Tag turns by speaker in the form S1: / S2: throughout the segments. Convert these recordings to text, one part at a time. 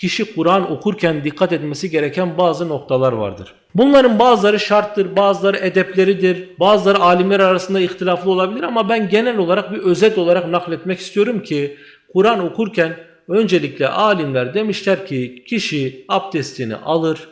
S1: kişi Kur'an okurken dikkat etmesi gereken bazı noktalar vardır. Bunların bazıları şarttır, bazıları edepleridir, bazıları alimler arasında ihtilaflı olabilir ama ben genel olarak bir özet olarak nakletmek istiyorum ki Kur'an okurken öncelikle alimler demişler ki kişi abdestini alır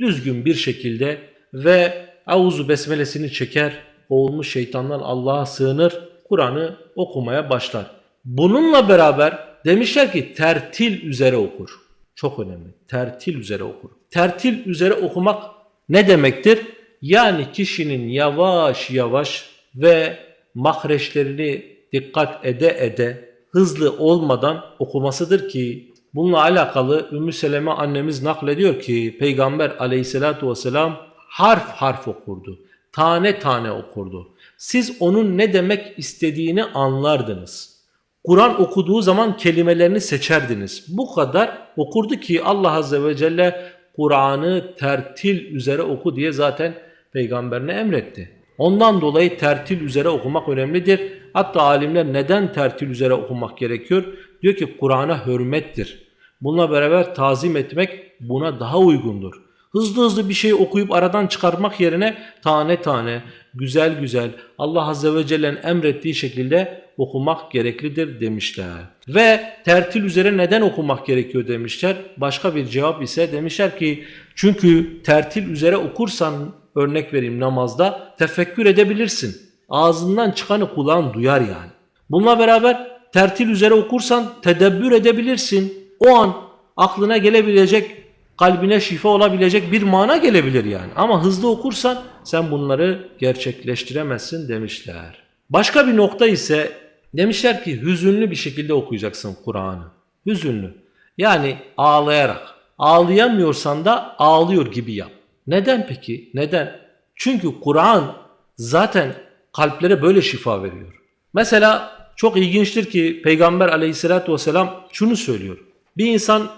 S1: düzgün bir şekilde ve Auzu besmelesini çeker, boğulmuş şeytandan Allah'a sığınır, Kur'an'ı okumaya başlar. Bununla beraber demişler ki tertil üzere okur. Çok önemli. Tertil üzere okur. Tertil üzere okumak ne demektir? Yani kişinin yavaş yavaş ve mahreçlerini dikkat ede ede hızlı olmadan okumasıdır ki bununla alakalı Ümmü Seleme annemiz naklediyor ki Peygamber aleyhissalatu vesselam harf harf okurdu. Tane tane okurdu. Siz onun ne demek istediğini anlardınız. Kur'an okuduğu zaman kelimelerini seçerdiniz. Bu kadar okurdu ki Allah Azze ve Celle Kur'an'ı tertil üzere oku diye zaten peygamberine emretti. Ondan dolayı tertil üzere okumak önemlidir. Hatta alimler neden tertil üzere okumak gerekiyor? Diyor ki Kur'an'a hürmettir. Bununla beraber tazim etmek buna daha uygundur. Hızlı hızlı bir şey okuyup aradan çıkarmak yerine tane tane, güzel güzel Allah Azze ve Celle'nin emrettiği şekilde okumak gereklidir demişler. Ve tertil üzere neden okumak gerekiyor demişler. Başka bir cevap ise demişler ki çünkü tertil üzere okursan örnek vereyim namazda tefekkür edebilirsin. Ağzından çıkanı kulağın duyar yani. Bununla beraber tertil üzere okursan tedebbür edebilirsin. O an aklına gelebilecek, kalbine şifa olabilecek bir mana gelebilir yani. Ama hızlı okursan sen bunları gerçekleştiremezsin demişler. Başka bir nokta ise demişler ki hüzünlü bir şekilde okuyacaksın Kur'an'ı. Hüzünlü. Yani ağlayarak. Ağlayamıyorsan da ağlıyor gibi yap. Neden peki? Neden? Çünkü Kur'an zaten kalplere böyle şifa veriyor. Mesela çok ilginçtir ki Peygamber aleyhissalatü vesselam şunu söylüyor. Bir insan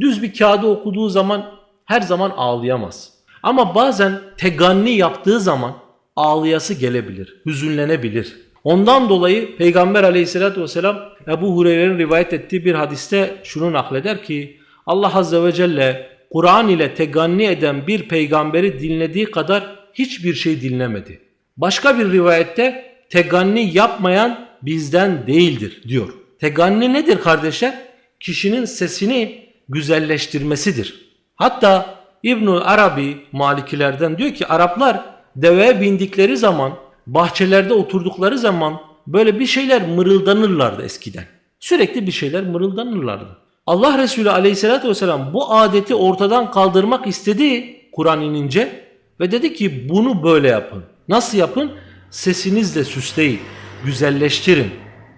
S1: düz bir kağıdı okuduğu zaman her zaman ağlayamaz. Ama bazen teganni yaptığı zaman ağlayası gelebilir, hüzünlenebilir. Ondan dolayı Peygamber aleyhissalatü vesselam Ebu Hureyre'nin rivayet ettiği bir hadiste şunu nakleder ki Allah azze ve celle Kur'an ile teganni eden bir peygamberi dinlediği kadar hiçbir şey dinlemedi. Başka bir rivayette teganni yapmayan bizden değildir diyor. Teganni nedir kardeşler? Kişinin sesini güzelleştirmesidir. Hatta İbnül Arabi Malikilerden diyor ki Araplar deveye bindikleri zaman, bahçelerde oturdukları zaman böyle bir şeyler mırıldanırlardı eskiden. Sürekli bir şeyler mırıldanırlardı. Allah Resulü aleyhissalatü vesselam bu adeti ortadan kaldırmak istedi Kur'an inince ve dedi ki bunu böyle yapın. Nasıl yapın? Sesinizle süsleyin, güzelleştirin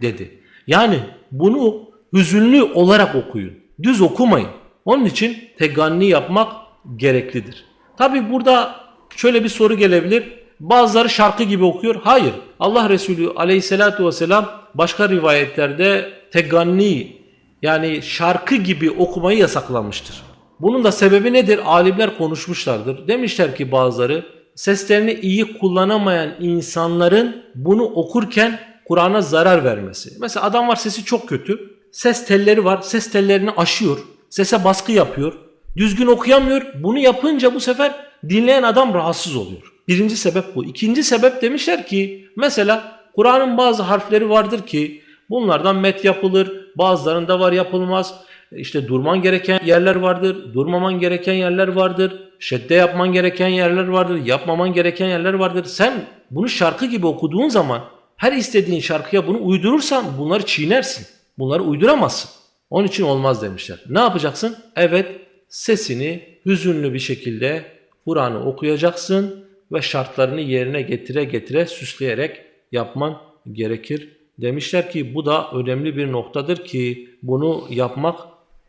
S1: dedi. Yani bunu hüzünlü olarak okuyun. Düz okumayın. Onun için teganni yapmak gereklidir. Tabi burada şöyle bir soru gelebilir. Bazıları şarkı gibi okuyor. Hayır. Allah Resulü aleyhissalatu vesselam başka rivayetlerde teganni yani şarkı gibi okumayı yasaklamıştır. Bunun da sebebi nedir? Alimler konuşmuşlardır. Demişler ki bazıları seslerini iyi kullanamayan insanların bunu okurken Kur'an'a zarar vermesi. Mesela adam var sesi çok kötü. Ses telleri var. Ses tellerini aşıyor. Sese baskı yapıyor. Düzgün okuyamıyor. Bunu yapınca bu sefer dinleyen adam rahatsız oluyor. Birinci sebep bu. İkinci sebep demişler ki mesela Kur'an'ın bazı harfleri vardır ki bunlardan met yapılır. Bazılarında var yapılmaz. İşte durman gereken yerler vardır. Durmaman gereken yerler vardır. Şedde yapman gereken yerler vardır. Yapmaman gereken yerler vardır. Sen bunu şarkı gibi okuduğun zaman her istediğin şarkıya bunu uydurursan bunları çiğnersin. Bunları uyduramazsın. Onun için olmaz demişler. Ne yapacaksın? Evet sesini hüzünlü bir şekilde Kur'an'ı okuyacaksın ve şartlarını yerine getire getire süsleyerek yapman gerekir. Demişler ki bu da önemli bir noktadır ki bunu yapmak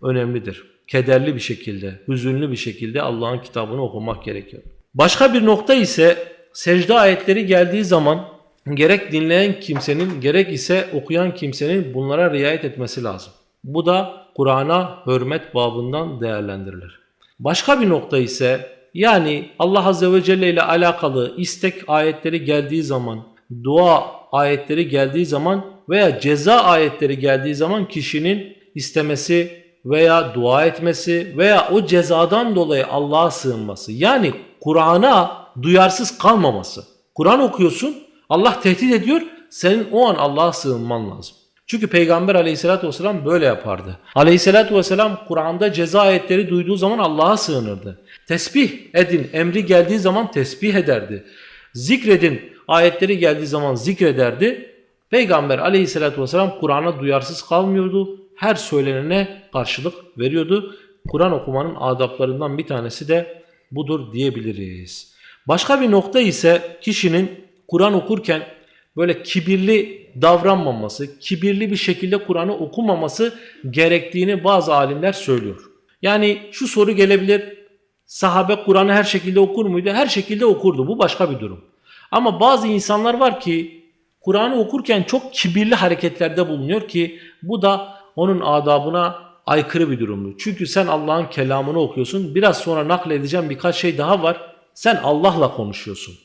S1: önemlidir. Kederli bir şekilde, hüzünlü bir şekilde Allah'ın kitabını okumak gerekiyor. Başka bir nokta ise secde ayetleri geldiği zaman gerek dinleyen kimsenin gerek ise okuyan kimsenin bunlara riayet etmesi lazım. Bu da Kur'an'a hürmet babından değerlendirilir. Başka bir nokta ise yani Allah Azze ve Celle ile alakalı istek ayetleri geldiği zaman, dua ayetleri geldiği zaman veya ceza ayetleri geldiği zaman kişinin istemesi veya dua etmesi veya o cezadan dolayı Allah'a sığınması. Yani Kur'an'a duyarsız kalmaması. Kur'an okuyorsun, Allah tehdit ediyor, senin o an Allah'a sığınman lazım. Çünkü Peygamber aleyhissalatü vesselam böyle yapardı. Aleyhissalatü vesselam Kur'an'da ceza ayetleri duyduğu zaman Allah'a sığınırdı. Tesbih edin emri geldiği zaman tesbih ederdi. Zikredin ayetleri geldiği zaman zikrederdi. Peygamber aleyhissalatü vesselam Kur'an'a duyarsız kalmıyordu. Her söylenene karşılık veriyordu. Kur'an okumanın adaplarından bir tanesi de budur diyebiliriz. Başka bir nokta ise kişinin Kur'an okurken böyle kibirli davranmaması, kibirli bir şekilde Kur'an'ı okumaması gerektiğini bazı alimler söylüyor. Yani şu soru gelebilir. Sahabe Kur'an'ı her şekilde okur muydu? Her şekilde okurdu. Bu başka bir durum. Ama bazı insanlar var ki Kur'an'ı okurken çok kibirli hareketlerde bulunuyor ki bu da onun adabına aykırı bir durumdur. Çünkü sen Allah'ın kelamını okuyorsun. Biraz sonra nakledeceğim birkaç şey daha var. Sen Allah'la konuşuyorsun.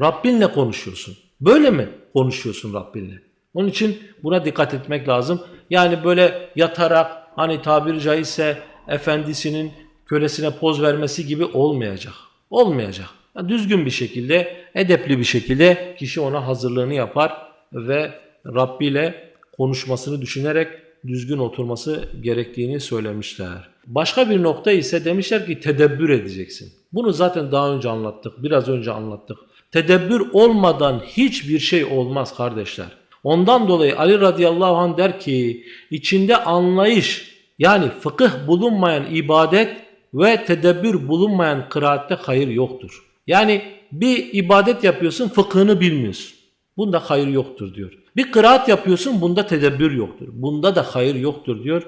S1: Rabbinle konuşuyorsun. Böyle mi konuşuyorsun Rabbinle? Onun için buna dikkat etmek lazım. Yani böyle yatarak hani tabiri caizse efendisinin kölesine poz vermesi gibi olmayacak. Olmayacak. Yani düzgün bir şekilde, edepli bir şekilde kişi ona hazırlığını yapar ve Rabbi ile konuşmasını düşünerek düzgün oturması gerektiğini söylemişler. Başka bir nokta ise demişler ki tedebbür edeceksin. Bunu zaten daha önce anlattık, biraz önce anlattık. Tedebbür olmadan hiçbir şey olmaz kardeşler. Ondan dolayı Ali radıyallahu anh der ki içinde anlayış yani fıkıh bulunmayan ibadet ve tedebbür bulunmayan kıraatte hayır yoktur. Yani bir ibadet yapıyorsun fıkhını bilmiyorsun. Bunda hayır yoktur diyor. Bir kıraat yapıyorsun bunda tedebbür yoktur. Bunda da hayır yoktur diyor.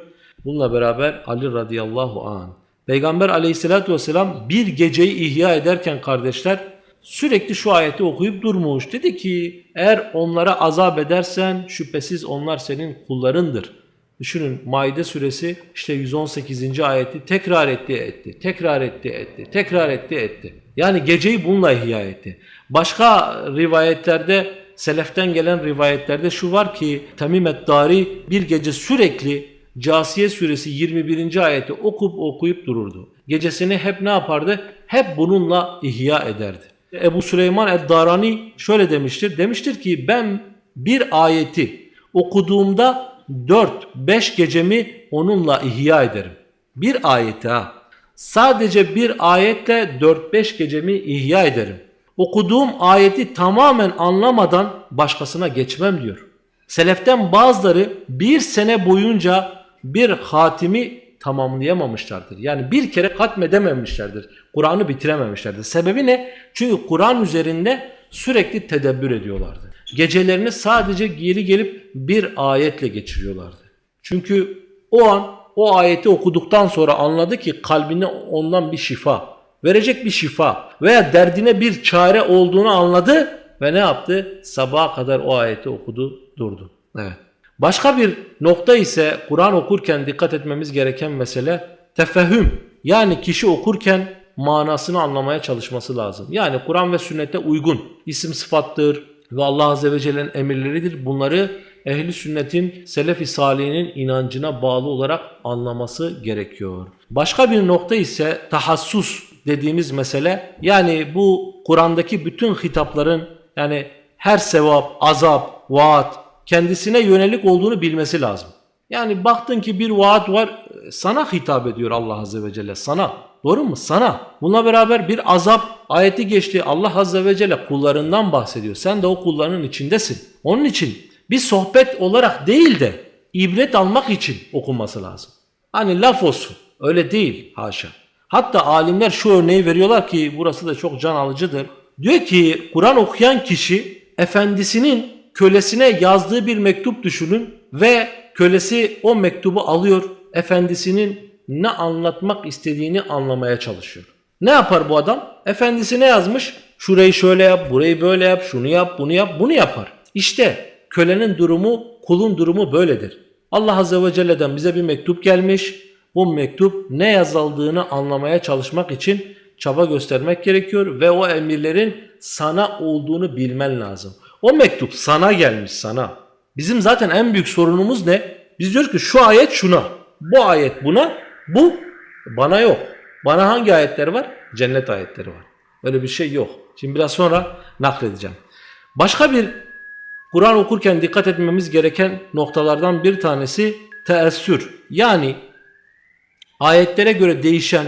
S1: Bununla beraber Ali radıyallahu anh. Peygamber aleyhissalatü vesselam bir geceyi ihya ederken kardeşler sürekli şu ayeti okuyup durmuş. Dedi ki eğer onlara azap edersen şüphesiz onlar senin kullarındır. Düşünün Maide suresi işte 118. ayeti tekrar etti etti, tekrar etti etti, tekrar etti etti. Yani geceyi bununla ihya etti. Başka rivayetlerde seleften gelen rivayetlerde şu var ki Tamim Dari bir gece sürekli Casiye suresi 21. ayeti okup okuyup dururdu. Gecesini hep ne yapardı? Hep bununla ihya ederdi. Ebu Süleyman el-Darani şöyle demiştir. Demiştir ki ben bir ayeti okuduğumda 4-5 gecemi onunla ihya ederim. Bir ayeti ha. Sadece bir ayetle 4-5 gecemi ihya ederim. Okuduğum ayeti tamamen anlamadan başkasına geçmem diyor. Seleften bazıları bir sene boyunca bir hatimi tamamlayamamışlardır. Yani bir kere hatmedememişlerdir. Kur'an'ı bitirememişlerdir. Sebebi ne? Çünkü Kur'an üzerinde sürekli tedebbür ediyorlardı. Gecelerini sadece geri gelip bir ayetle geçiriyorlardı. Çünkü o an o ayeti okuduktan sonra anladı ki kalbine ondan bir şifa, verecek bir şifa veya derdine bir çare olduğunu anladı ve ne yaptı? Sabaha kadar o ayeti okudu, durdu. Evet. Başka bir nokta ise Kur'an okurken dikkat etmemiz gereken mesele tefehüm. Yani kişi okurken manasını anlamaya çalışması lazım. Yani Kur'an ve sünnete uygun isim sıfattır ve Allah Azze ve Celle'nin emirleridir. Bunları ehli sünnetin selef-i salihinin inancına bağlı olarak anlaması gerekiyor. Başka bir nokta ise tahassus dediğimiz mesele. Yani bu Kur'an'daki bütün hitapların yani her sevap, azap, vaat kendisine yönelik olduğunu bilmesi lazım. Yani baktın ki bir vaat var sana hitap ediyor Allah Azze ve Celle sana. Doğru mu? Sana. Bununla beraber bir azap ayeti geçti. Allah Azze ve Celle kullarından bahsediyor. Sen de o kullarının içindesin. Onun için bir sohbet olarak değil de ibret almak için okunması lazım. Hani laf olsun. Öyle değil haşa. Hatta alimler şu örneği veriyorlar ki burası da çok can alıcıdır. Diyor ki Kur'an okuyan kişi efendisinin kölesine yazdığı bir mektup düşünün ve kölesi o mektubu alıyor efendisinin ne anlatmak istediğini anlamaya çalışıyor. Ne yapar bu adam? Efendisi ne yazmış? Şurayı şöyle yap, burayı böyle yap, şunu yap, bunu yap, bunu yapar. İşte kölenin durumu, kulun durumu böyledir. Allah Azze ve Celle'den bize bir mektup gelmiş. Bu mektup ne yazıldığını anlamaya çalışmak için çaba göstermek gerekiyor ve o emirlerin sana olduğunu bilmen lazım. O mektup sana gelmiş sana. Bizim zaten en büyük sorunumuz ne? Biz diyoruz ki şu ayet şuna. Bu ayet buna, bu bana yok. Bana hangi ayetler var? Cennet ayetleri var. Öyle bir şey yok. Şimdi biraz sonra nakledeceğim. Başka bir Kur'an okurken dikkat etmemiz gereken noktalardan bir tanesi teessür. Yani ayetlere göre değişen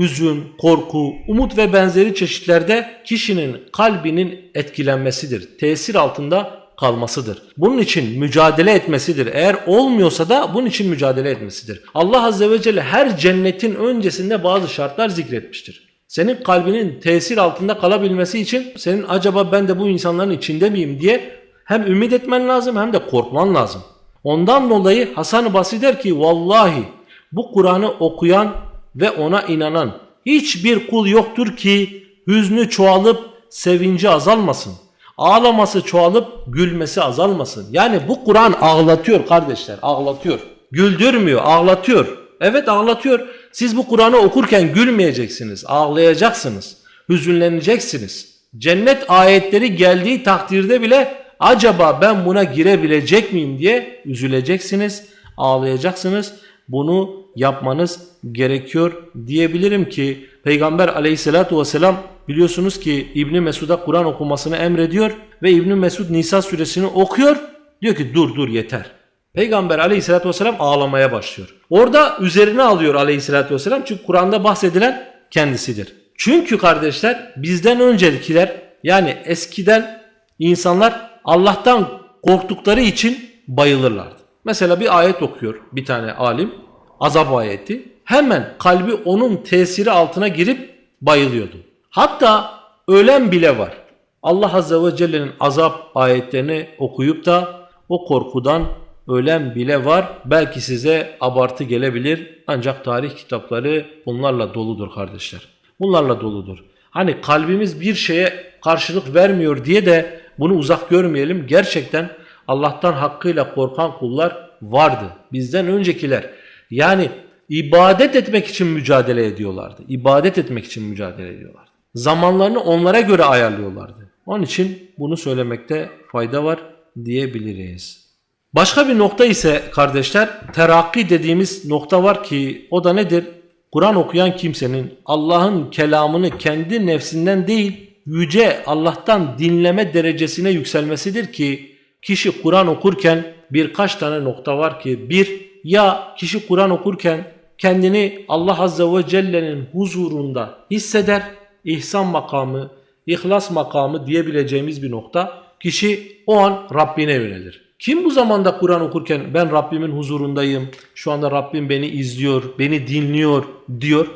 S1: hüzün, korku, umut ve benzeri çeşitlerde kişinin kalbinin etkilenmesidir. Tesir altında kalmasıdır. Bunun için mücadele etmesidir. Eğer olmuyorsa da bunun için mücadele etmesidir. Allah Azze ve Celle her cennetin öncesinde bazı şartlar zikretmiştir. Senin kalbinin tesir altında kalabilmesi için senin acaba ben de bu insanların içinde miyim diye hem ümit etmen lazım hem de korkman lazım. Ondan dolayı Hasan-ı Basri der ki vallahi bu Kur'an'ı okuyan ve ona inanan hiçbir kul yoktur ki hüznü çoğalıp sevinci azalmasın. Ağlaması çoğalıp gülmesi azalmasın. Yani bu Kur'an ağlatıyor kardeşler ağlatıyor. Güldürmüyor ağlatıyor. Evet ağlatıyor. Siz bu Kur'an'ı okurken gülmeyeceksiniz, ağlayacaksınız, hüzünleneceksiniz. Cennet ayetleri geldiği takdirde bile acaba ben buna girebilecek miyim diye üzüleceksiniz, ağlayacaksınız. Bunu yapmanız gerekiyor diyebilirim ki Peygamber aleyhissalatu vesselam biliyorsunuz ki İbni Mesud'a Kur'an okumasını emrediyor ve İbni Mesud Nisa suresini okuyor. Diyor ki dur dur yeter. Peygamber aleyhissalatü vesselam ağlamaya başlıyor. Orada üzerine alıyor aleyhissalatü vesselam çünkü Kur'an'da bahsedilen kendisidir. Çünkü kardeşler bizden öncekiler yani eskiden insanlar Allah'tan korktukları için bayılırlardı. Mesela bir ayet okuyor bir tane alim azap ayeti hemen kalbi onun tesiri altına girip bayılıyordu. Hatta ölen bile var. Allah Azze ve Celle'nin azap ayetlerini okuyup da o korkudan ölen bile var. Belki size abartı gelebilir ancak tarih kitapları bunlarla doludur kardeşler. Bunlarla doludur. Hani kalbimiz bir şeye karşılık vermiyor diye de bunu uzak görmeyelim. Gerçekten Allah'tan hakkıyla korkan kullar vardı. Bizden öncekiler yani ibadet etmek için mücadele ediyorlardı. İbadet etmek için mücadele ediyorlardı. Zamanlarını onlara göre ayarlıyorlardı. Onun için bunu söylemekte fayda var diyebiliriz. Başka bir nokta ise kardeşler terakki dediğimiz nokta var ki o da nedir? Kur'an okuyan kimsenin Allah'ın kelamını kendi nefsinden değil yüce Allah'tan dinleme derecesine yükselmesidir ki kişi Kur'an okurken birkaç tane nokta var ki bir ya kişi Kur'an okurken kendini Allah Azze ve Celle'nin huzurunda hisseder, ihsan makamı, ihlas makamı diyebileceğimiz bir nokta. Kişi o an Rabbine yönelir. Kim bu zamanda Kur'an okurken ben Rabbimin huzurundayım, şu anda Rabbim beni izliyor, beni dinliyor diyor?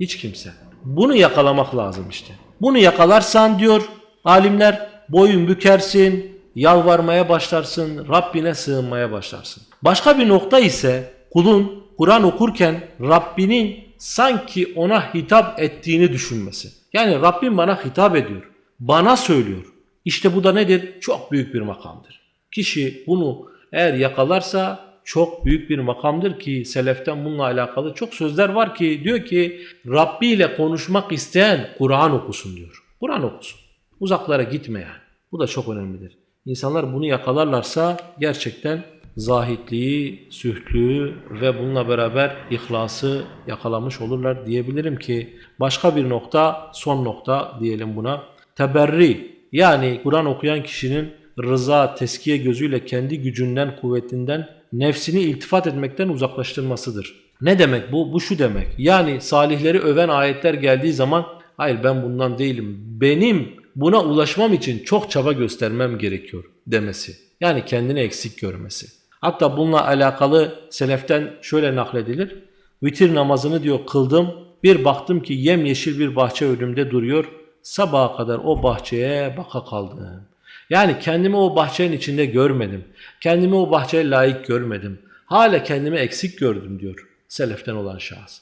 S1: Hiç kimse. Bunu yakalamak lazım işte. Bunu yakalarsan diyor alimler boyun bükersin, yalvarmaya başlarsın, Rabbine sığınmaya başlarsın. Başka bir nokta ise kulun Kur'an okurken Rabbinin sanki ona hitap ettiğini düşünmesi. Yani Rabbim bana hitap ediyor, bana söylüyor. İşte bu da nedir? Çok büyük bir makamdır. Kişi bunu eğer yakalarsa çok büyük bir makamdır ki seleften bununla alakalı çok sözler var ki diyor ki Rabbi ile konuşmak isteyen Kur'an okusun diyor. Kur'an okusun. Uzaklara gitme yani. Bu da çok önemlidir. İnsanlar bunu yakalarlarsa gerçekten zahitliği, sühlüğü ve bununla beraber ihlası yakalamış olurlar diyebilirim ki başka bir nokta, son nokta diyelim buna. Teberri yani Kur'an okuyan kişinin rıza, teskiye gözüyle kendi gücünden, kuvvetinden nefsini iltifat etmekten uzaklaştırmasıdır. Ne demek bu? Bu şu demek. Yani salihleri öven ayetler geldiği zaman hayır ben bundan değilim. Benim buna ulaşmam için çok çaba göstermem gerekiyor demesi. Yani kendini eksik görmesi. Hatta bununla alakalı seleften şöyle nakledilir. Vitir namazını diyor kıldım. Bir baktım ki yemyeşil bir bahçe önümde duruyor. Sabaha kadar o bahçeye baka kaldım. Yani kendimi o bahçenin içinde görmedim. Kendimi o bahçeye layık görmedim. Hala kendimi eksik gördüm diyor seleften olan şahıs.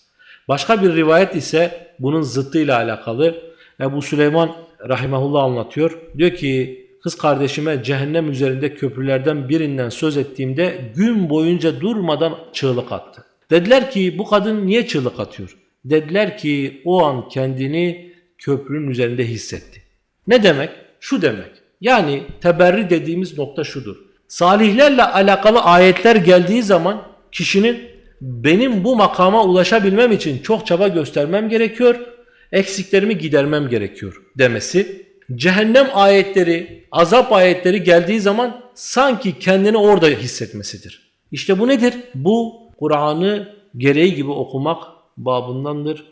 S1: Başka bir rivayet ise bunun zıttıyla alakalı. Ebu Süleyman rahimahullah anlatıyor. Diyor ki kız kardeşime cehennem üzerinde köprülerden birinden söz ettiğimde gün boyunca durmadan çığlık attı. Dediler ki bu kadın niye çığlık atıyor? Dediler ki o an kendini köprünün üzerinde hissetti. Ne demek? Şu demek. Yani teberri dediğimiz nokta şudur. Salihlerle alakalı ayetler geldiği zaman kişinin benim bu makama ulaşabilmem için çok çaba göstermem gerekiyor, eksiklerimi gidermem gerekiyor demesi. Cehennem ayetleri, azap ayetleri geldiği zaman sanki kendini orada hissetmesidir. İşte bu nedir? Bu Kur'an'ı gereği gibi okumak babındandır.